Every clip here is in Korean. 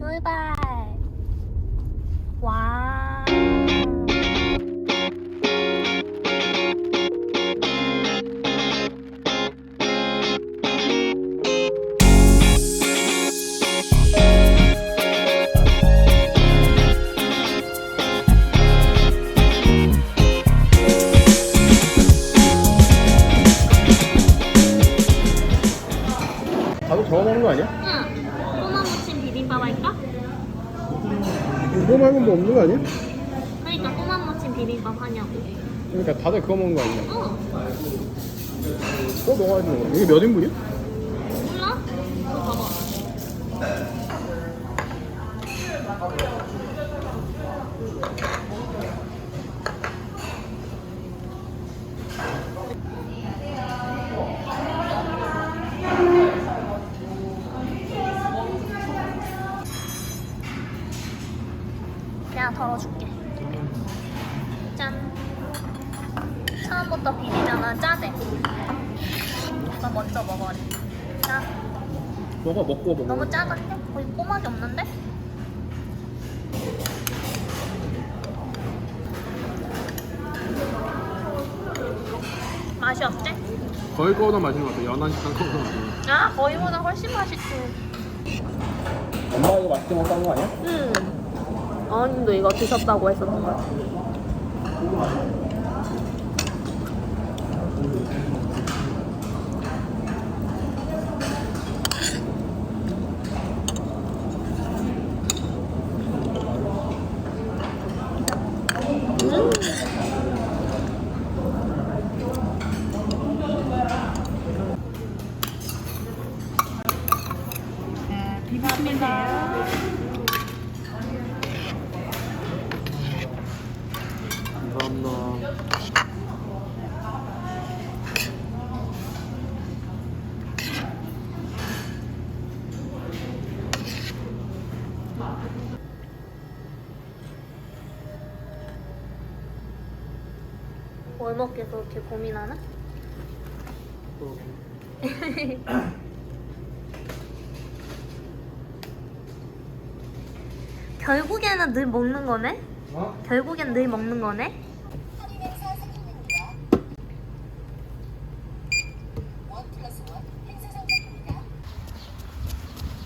출발. 와. 가격 저거 먹는 거 아니야? 응. 꼬마무침 비빔밥 할까? 그거 말고 뭐 없는 거 아니야? 그러니까 꼬마무침 비빔밥 하냐고. 그러니까 다들 그거 먹는 거 아니야? 어. 또 먹어야 되는 거 이게 몇 인분이야? 먹어 먹고 먹어 너무 작은데? 거의 꼬막이 없는데? 맛이 어때? 거의 거보다 맛있는 것 같아 연한 식당 거보다 맛있는 것 아 거의보다 훨씬 맛있지 같아 엄마 이거 맛있게 먹고 한거 아니야? 응 아님도 이거 드셨다고 했었던 거야 음. 감사합니다 뭘 그렇게 고민하나? 결국에는 늘 먹는 거네? 어? 결국엔 늘 먹는 거네?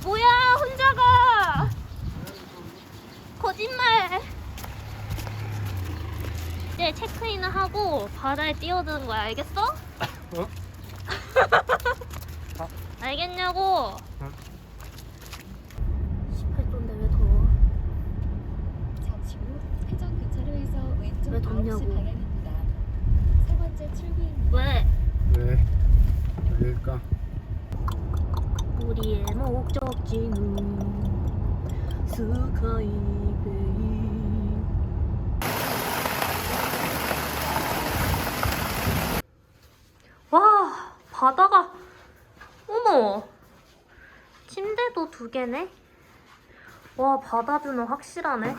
뭐야 혼자 가 거짓말 이제 체크인을 하고 뛰어드는 거야 알겠어? 어? 알겠냐고 응. 18도인데 왜 더워 잠시 후 회전 교차로에서 왼쪽 왜 덥냐고. 9시 방향입니다. 세 번째 출구입니다. 왜? 왜? 왜일까? 우리의 목적지는 스카이베이 와 바다가 어머 침대도 두 개네? 와 바다뷰는 확실하네.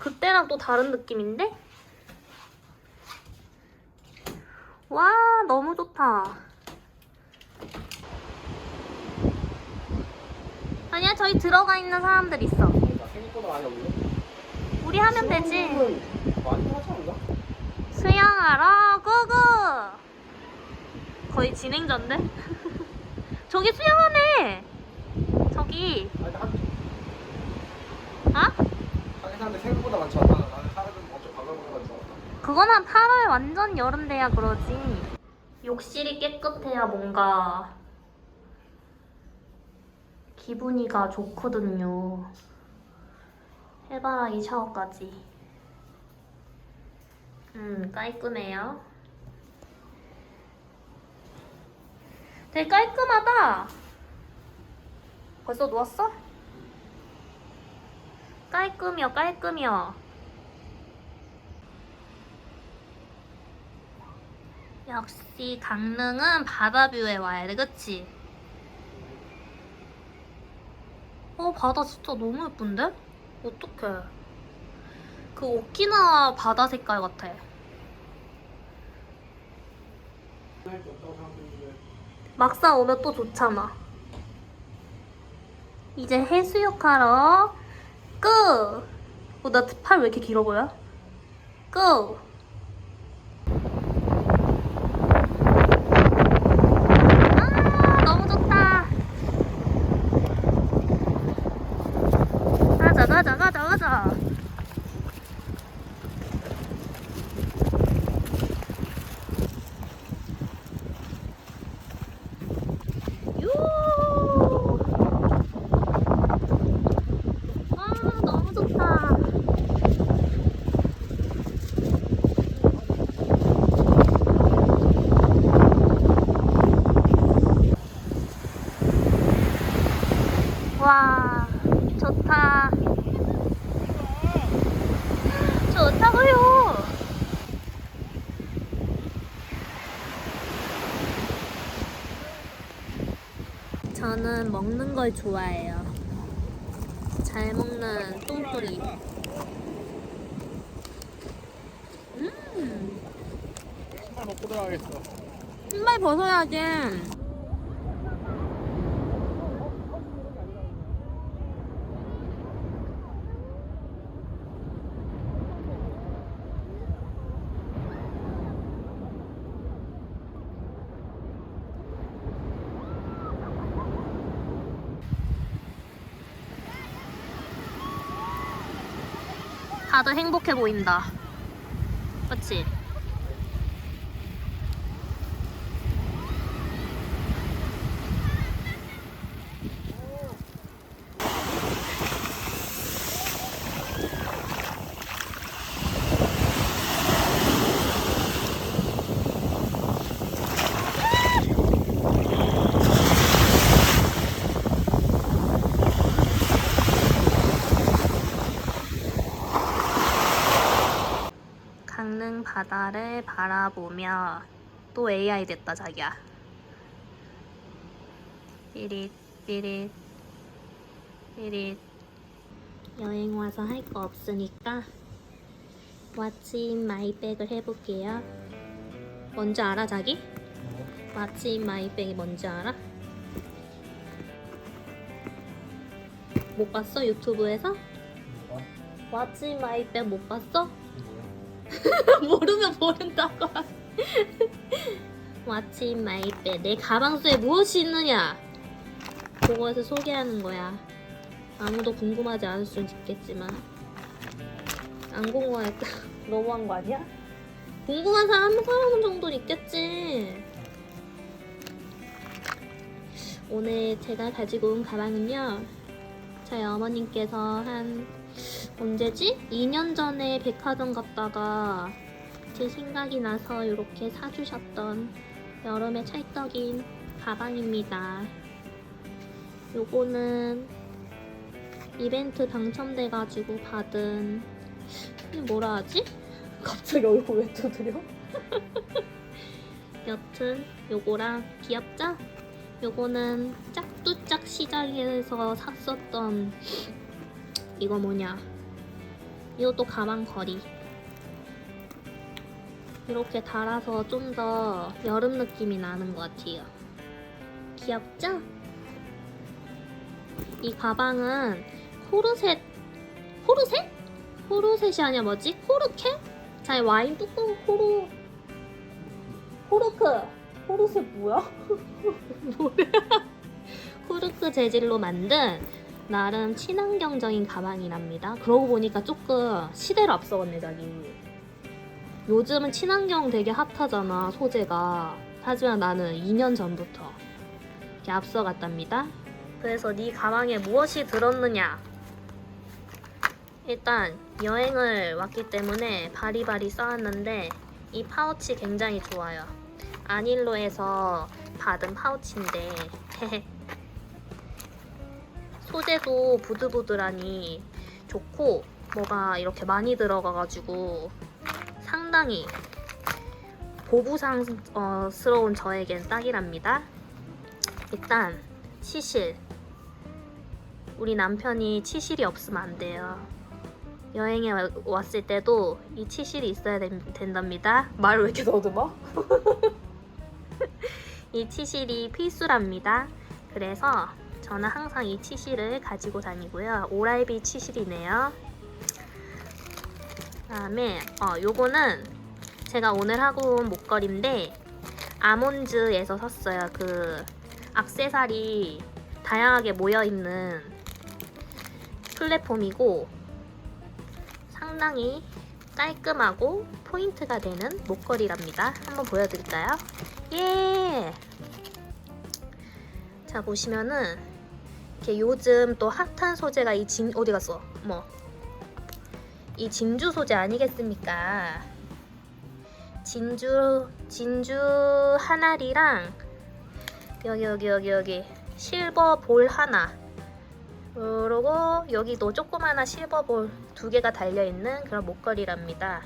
그때랑 또 다른 느낌인데? 와 너무 좋다. 아니야 저희 들어가 있는 사람들 있어. 생각보다 많이 없네. 우리 하면 되지. 많이 하지 않나? 수영하러 고고! 거의 진행자인데 저기 수영하네. 저기. 아니 한 아? 하긴 하는데 생각보다 많지 않아. 나는 사람은 엄청 가까운 줄 알았다 그건 한 8월 완전 여름 돼야 그러지. 욕실이 깨끗해야 뭔가 기분이가 좋거든요. 해바라기 샤워까지. 음 깔끔해요 되게 깔끔하다 벌써 누웠어? 깔끔이요 깔끔이요 역시 강릉은 바다뷰에 와야 돼, 그치? 어, 바다 진짜 너무 예쁜데? 어떡해. 그 오키나와 바다 색깔 같아. 막상 오면 또 좋잖아. 이제 해수욕하러 고! 어, 나팔 왜 이렇게 길어 보여? 고! 아, 너무 좋다. 가자, 가자, 가자, 가자. 유! 와, 너무 좋다. 와, 좋다. 좋다고요. 저는 먹는 걸 좋아해요. 잘 먹는 똥뿌리. 음, 신발 먹고 들어가겠어. 신발 벗어야지. 행복해 보인다. 그치? 강릉 바다를 바라보며 또 AI 됐다 자기야. 삐릿 삐릿 삐릿 여행 와서 할 거 없으니까 왓츠 마이백을 해볼게요. 뭔지 알아 자기? 왓츠 마이백이 뭔지 알아? 못 봤어 유튜브에서? 왓츠 마이백 못 봤어? 모르면 모른다고. 마침 마이백 내 가방 속에 무엇이 있느냐? 그것을 소개하는 거야. 아무도 궁금하지 않을 수 있겠지만 안 궁금하니까 너무한 거 아니야? 궁금한 사람 한 사람 정도는 있겠지. 오늘 제가 가지고 온 가방은요. 저희 어머님께서 한 언제지? 2년 전에 백화점 갔다가 제 생각이 나서 이렇게 사주셨던 여름에 찰떡인 가방입니다. 요거는 이벤트 당첨돼가지고 받은 뭐라 하지? 갑자기 얼굴 왜 두드려? 여튼 요거랑 귀엽죠? 요거는 짝두짝 시장에서 샀었던 이거 뭐냐 이것도 가방 거리 이렇게 달아서 좀 더 여름 느낌이 나는 것 같아요 귀엽죠? 이 가방은 코르셋 코르셋? 코르셋이 아니야 뭐지? 코르케? 자 와인 뚜껑 코르 코르크 코르셋 뭐야? 뭐야? 코르크 재질로 만든 나름 친환경적인 가방이랍니다. 그러고 보니까 조금 시대를 앞서갔네 자기. 요즘은 친환경 되게 핫하잖아 소재가. 하지만 나는 2년 전부터 이렇게 앞서갔답니다. 그래서 네 가방에 무엇이 들었느냐? 일단 여행을 왔기 때문에 바리바리 쌓았는데 이 파우치 굉장히 좋아요. 아닐로에서 받은 파우치인데 소재도 부들부들하니 좋고 뭐가 이렇게 많이 들어가가지고 상당히 보부상스러운 저에겐 딱이랍니다. 일단 치실 우리 남편이 치실이 없으면 안 돼요. 여행에 와- 왔을 때도 이 치실이 있어야 된- 된답니다. 말을 왜 이렇게 더듬어? 이 치실이 필수랍니다. 그래서 저는 항상 이 치실을 가지고 다니고요. 오랄비 치실이네요. 그다음에 어 요거는 제가 오늘 하고 온 목걸이인데 아몬즈에서 샀어요. 그 악세사리 다양하게 모여 있는 플랫폼이고 상당히 깔끔하고 포인트가 되는 목걸이랍니다. 한번 보여드릴까요? 예! 자 보시면은 이렇게 요즘 또 핫한 소재가 이 진 어디 갔어? 뭐? 이 진주 소재 아니겠습니까? 진주 진주 하나리랑 여기 여기 여기 여기 실버 볼 하나 그리고 여기도 조그마한 실버 볼 두 개가 달려 있는 그런 목걸이랍니다.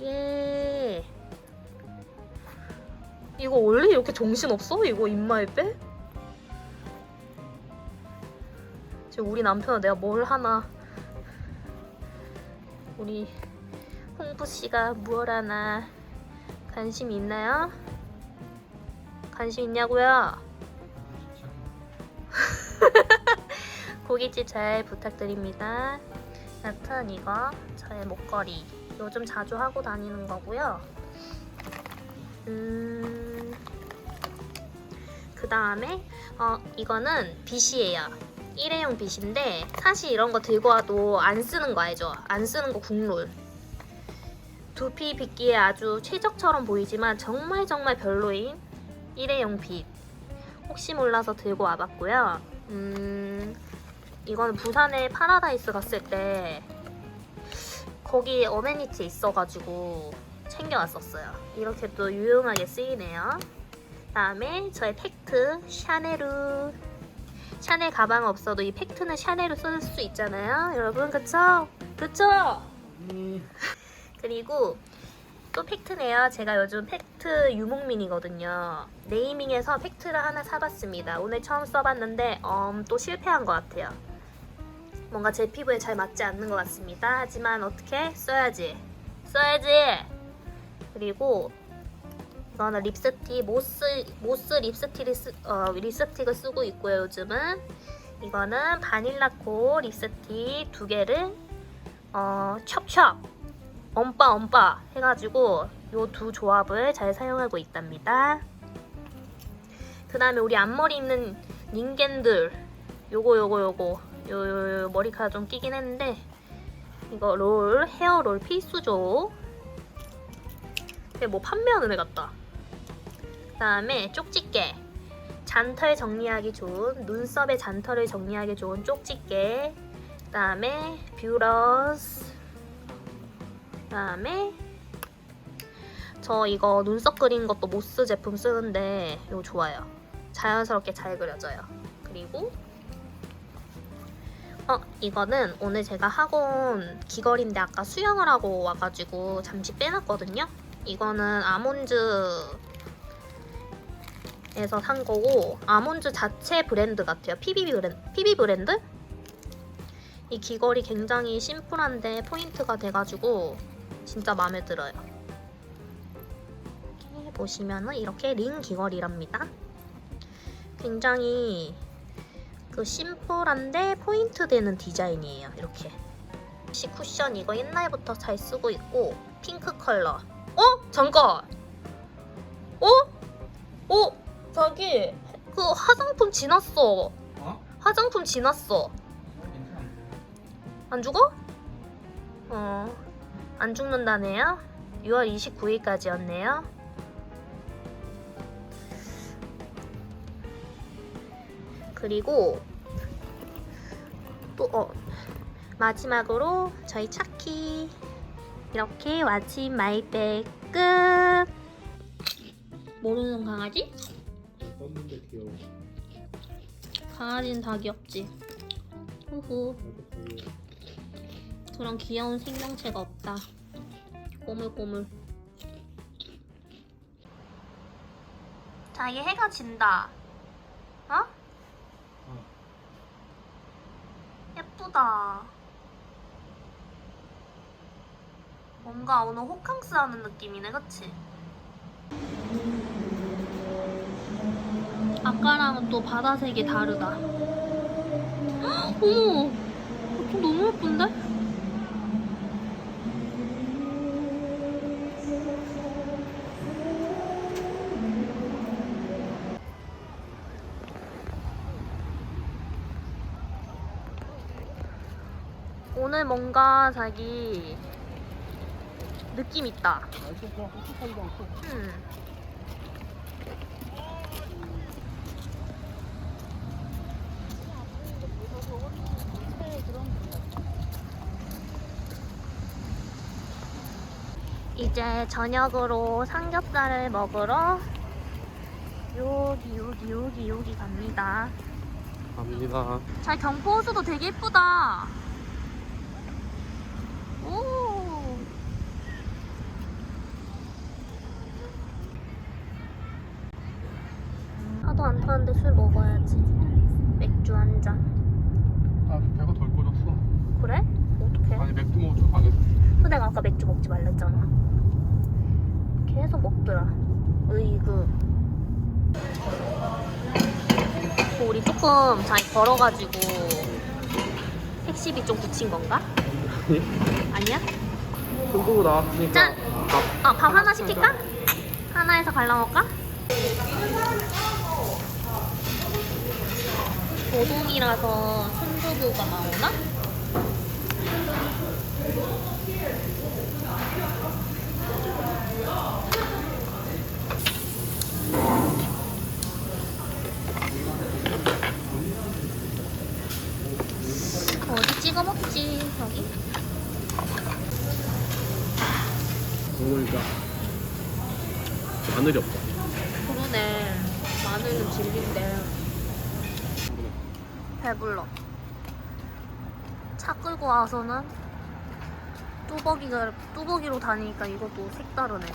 예. 이거 원래 이렇게 정신 없어? 이거 입마에 빼? 지금 우리 남편은 내가 뭘 하나 우리 홍부 씨가 무얼 하나 관심 있나요? 관심 있냐고요? 고깃집 잘 부탁드립니다. 여튼 이거 저의 목걸이 요즘 자주 하고 다니는 거고요. 음, 그 다음에 어 이거는 빗이에요. 일회용 빗인데 사실 이런 거 들고 와도 안 쓰는 거 알죠? 안 쓰는 거 국룰. 두피 빗기에 아주 최적처럼 보이지만 정말 정말 별로인 일회용 빗. 혹시 몰라서 들고 와봤고요. 음, 이거는 부산에 파라다이스 갔을 때 거기 어메니티 있어가지고 챙겨왔었어요. 이렇게 또 유용하게 쓰이네요. 다음에 저의 팩트 샤네루 샤넬 가방 없어도 이 팩트는 샤넬로 쓸 수 있잖아요. 여러분 그쵸? 그쵸? 음, 그리고 또 팩트네요. 제가 요즘 팩트 유목민이거든요. 네이밍에서 팩트를 하나 사봤습니다. 오늘 처음 써봤는데 음, 또 실패한 것 같아요. 뭔가 제 피부에 잘 맞지 않는 것 같습니다. 하지만 어떻게 써야지. 써야지. 그리고 이거는 립스틱 모스 모스 립스틱을 쓰, 어, 립스틱을 쓰고 있고요. 요즘은 이거는 바닐라코 립스틱 두 개를 어, 첩첩 엄빠 엄빠 해가지고 요 두 조합을 잘 사용하고 있답니다. 그 다음에 우리 앞머리 있는 닌겐들 요거 요거 요거 요, 요, 요 머리카락 좀 끼긴 했는데 이거 롤 헤어롤 필수죠. 뭐 판매하는 애 같다. 그 다음에 쪽집게 잔털 정리하기 좋은 눈썹의 잔털을 정리하기 좋은 쪽집게 그 다음에 뷰러스 그 다음에 저 이거 눈썹 그린 것도 모스 제품 쓰는데 이거 좋아요. 자연스럽게 잘 그려져요. 그리고 어 이거는 오늘 제가 온 귀걸이인데 아까 수영을 하고 와가지고 잠시 빼놨거든요. 이거는 아몬즈 에서 산 거고 아몬즈 자체 브랜드 같아요. PB 브랜드. PB 브랜드? 이 귀걸이 굉장히 심플한데 포인트가 돼가지고 진짜 마음에 들어요. 이렇게 보시면은 이렇게 링 귀걸이랍니다. 굉장히 그 심플한데 포인트 되는 디자인이에요. 이렇게. 시 쿠션 이거 옛날부터 잘 쓰고 있고 핑크 컬러. 어? 잠깐. 어? 어? 자기 그 화장품 지났어. 어? 화장품 지났어. 안 죽어? 어, 안 죽는다네요? 6월 29일까지였네요. 그리고 또 어, 마지막으로 저희 차키 이렇게 왓츠 마이백 끝. 모르는 강아지? 떴는데 귀여워. 강아지는 다 귀엽지. 후후. 그런 귀여운 생명체가 없다. 꼬물꼬물. 자, 이게 해가 진다. 어? 예쁘다. 뭔가 오늘 호캉스 하는 느낌이네, 그치? 아까랑은 또 바다색이 다르다. 헉, 어머, 좀 너무 예쁜데? 오늘 뭔가 자기 느낌 있다. 음. 이제 저녁으로 삼겹살을 먹으러 여기 여기 여기 여기 갑니다. 갑니다. 잘 경포호수도 되게 예쁘다. 오. 하도 안 타는데 술 먹어야지. 맥주 한 잔. 나 아직 배가 덜 꺼졌어. 그래? 어떡해? 아니 맥주 먹으면 좀 가겠어. 근데 내가 아까 맥주 먹지 말랬잖아. 계속 먹더라. 으이그. 뭐 우리 조금 잘 걸어가지고 택시비 좀 붙인 건가? 아니야? 손보고 나왔으니까. 짠! 밥. 어, 밥 하나 시킬까? 하나에서 갈라먹을까? 고동이라서 순두부가 나오나? 어디 먹지? 여기? 먹으니까 마늘이 없다. 그러네. 마늘은 진리인데. 배불러. 차 끌고 와서는 뚜벅이가, 뚜벅이로 다니니까 이것도 색다르네.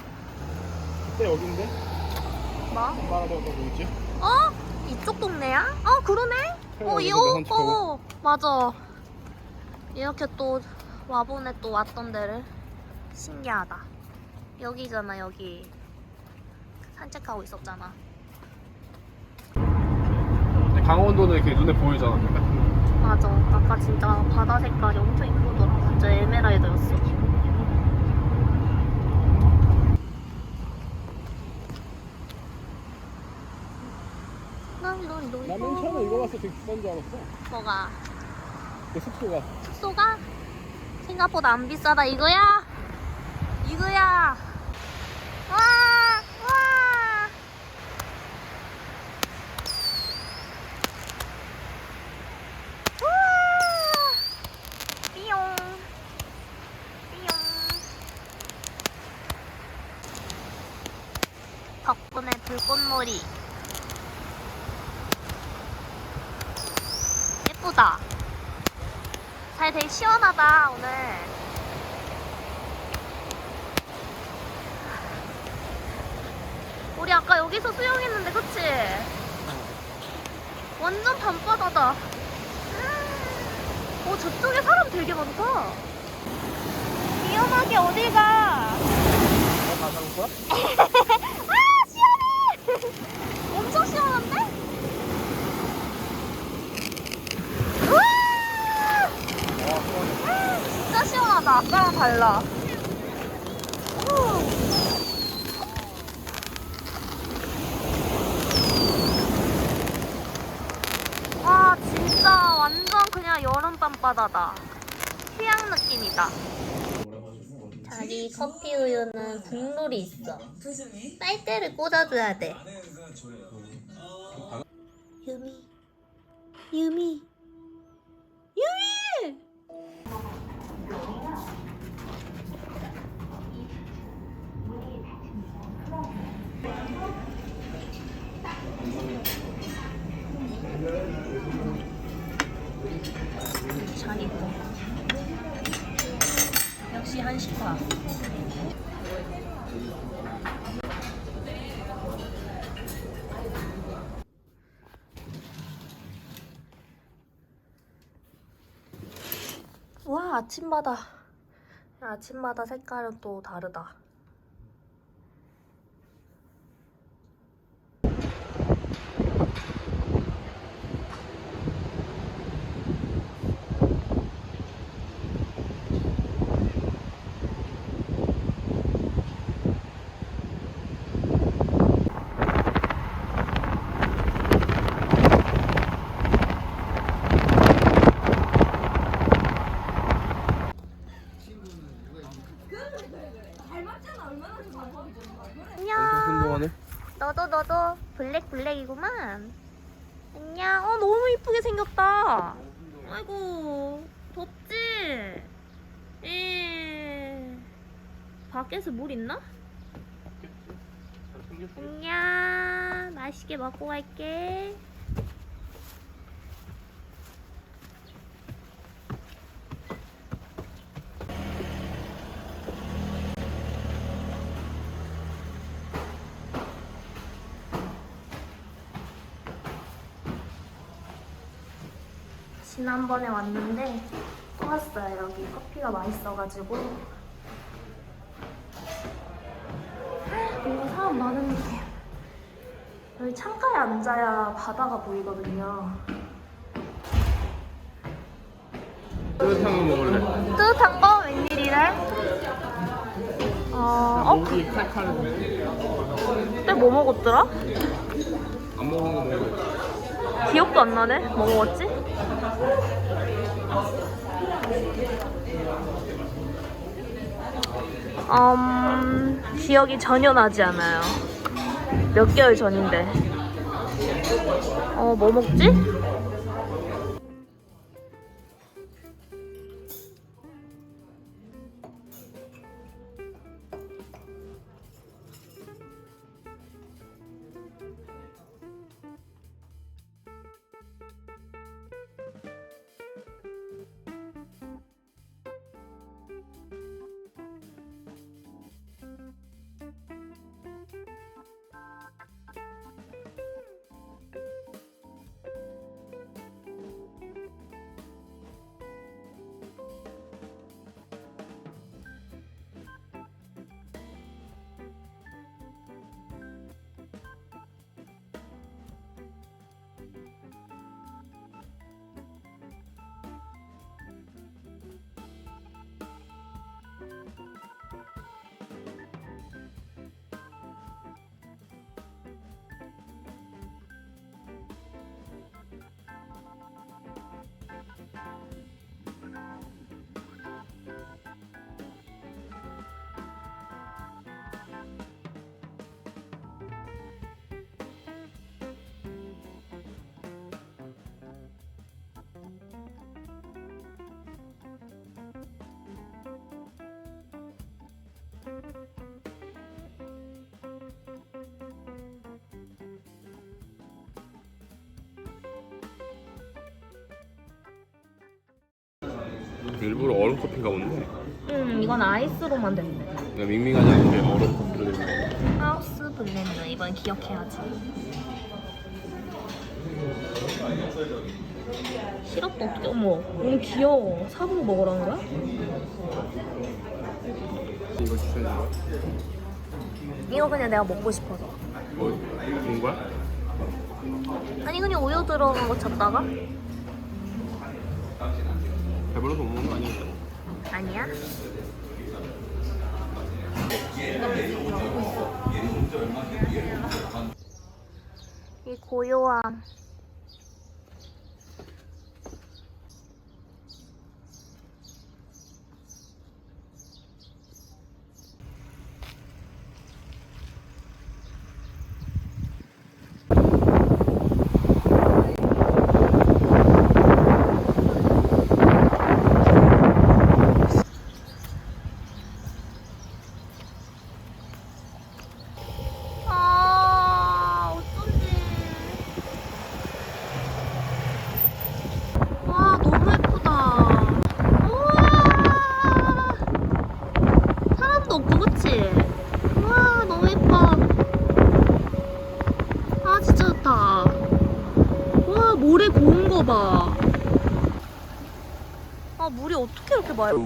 그때 여긴데? 뭐? 뭐지? 어? 이쪽 동네야? 어, 그러네? 어, 이, 어, 어, 맞아. 이렇게 또 와보네 또 왔던 데를. 신기하다. 여기잖아, 여기. 산책하고 있었잖아. 근데 강원도는 이렇게 눈에 보이잖아. 맞아. 아까 진짜 바다 색깔이 엄청 이쁘더라. 진짜 에메랄드였어. 나는 처음에 이거 봤을 때 되게 비싼 줄 알았어. 뭐가? 그 숙소가. 숙소가 생각보다 안 비싸다 이거야? 이거야. 와! 와! 우와! 삐용. 삐용. 덕분에 불꽃놀이. 예쁘다. 잘 되게 시원하다 오늘 우리 아까 여기서 수영했는데 그치? 완전 밤바다다 오 저쪽에 사람 되게 많다 위험하게 어딜 가 어, 가자는 거야? 아 시원해 엄청 시원한데? 우와 와, 시원해. 진짜 시원하다. 아까랑 달라. 후. 와, 진짜 완전 그냥 여름 밤바다다. 휴양 느낌이다. 자리 커피 우유는 국물이 있어. 빨대를 꽂아줘야 돼. 유미, 유미, 유미! 아침마다 아침마다 색깔은 또 다르다 블랙이구만. 안녕. 어 너무 이쁘게 생겼다. 아이고 덥지? 에 밖에서 물 있나? 안녕. 맛있게 먹고 갈게. 지난번에 왔는데 또 왔어요. 여기 커피가 맛있어가지고. 뭔가 사람 많은 느낌. 여기 창가에 앉아야 바다가 보이거든요. 따뜻한 거 먹을래. 뜨뜻한 거 웬일이래? 어, 어 목이 칼칼해. 그때 뭐 먹었더라? 안 먹은 거 먹을래. 기억도 안 나네. 뭐 먹었지? 음, 기억이 전혀 나지 않아요. 몇 개월 전인데. 어, 뭐 먹지? 일부러 얼음 커피인가 본데. 음, 이건 아이스로만 된대. 그냥 밍밍하지 않게 얼음 커피로 된 거. 하우스 블렌드. 이건 기억해야지. 시럽도 어떻게, 어머, 너무 귀여워. 사보고 먹으라는 거야? 이거 추천해 줘. 이거 그냥 내가 먹고 싶어서. 뭐 좋은 거야? 아니, 그냥 우유 들어간 거 찾다가? 배불러서 못 먹는 거 아니야? 아니야? 이 고요함. 아, 어쩐지. 와, 너무 예쁘다. 우와. 사람도 없고, 그치? 와, 너무 예뻐. 아, 진짜 좋다. 와, 모래 고운 거 봐. 아, 물이 맑아?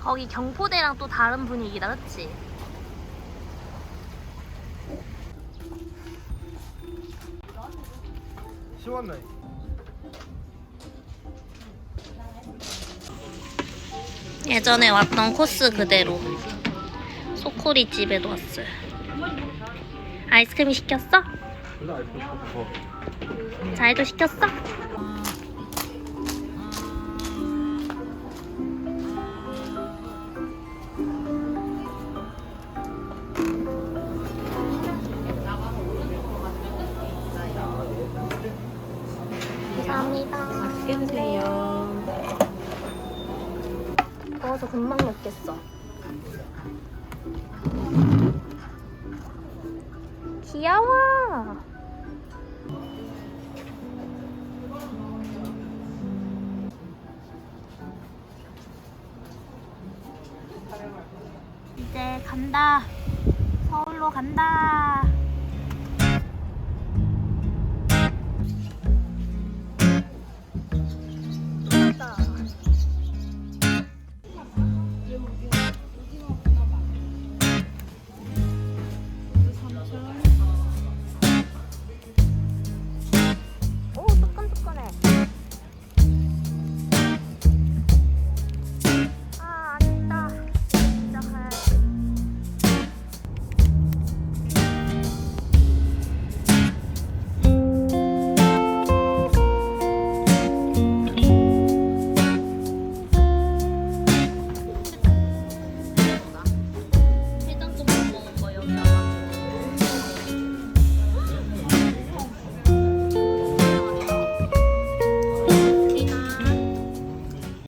거기 경포대랑 또 다른 분위기다, 그치? 시원해. 예전에 왔던 코스 그대로 소쿠리 집에도 왔어요. 아이스크림 시켰어? 잘도 시켰어?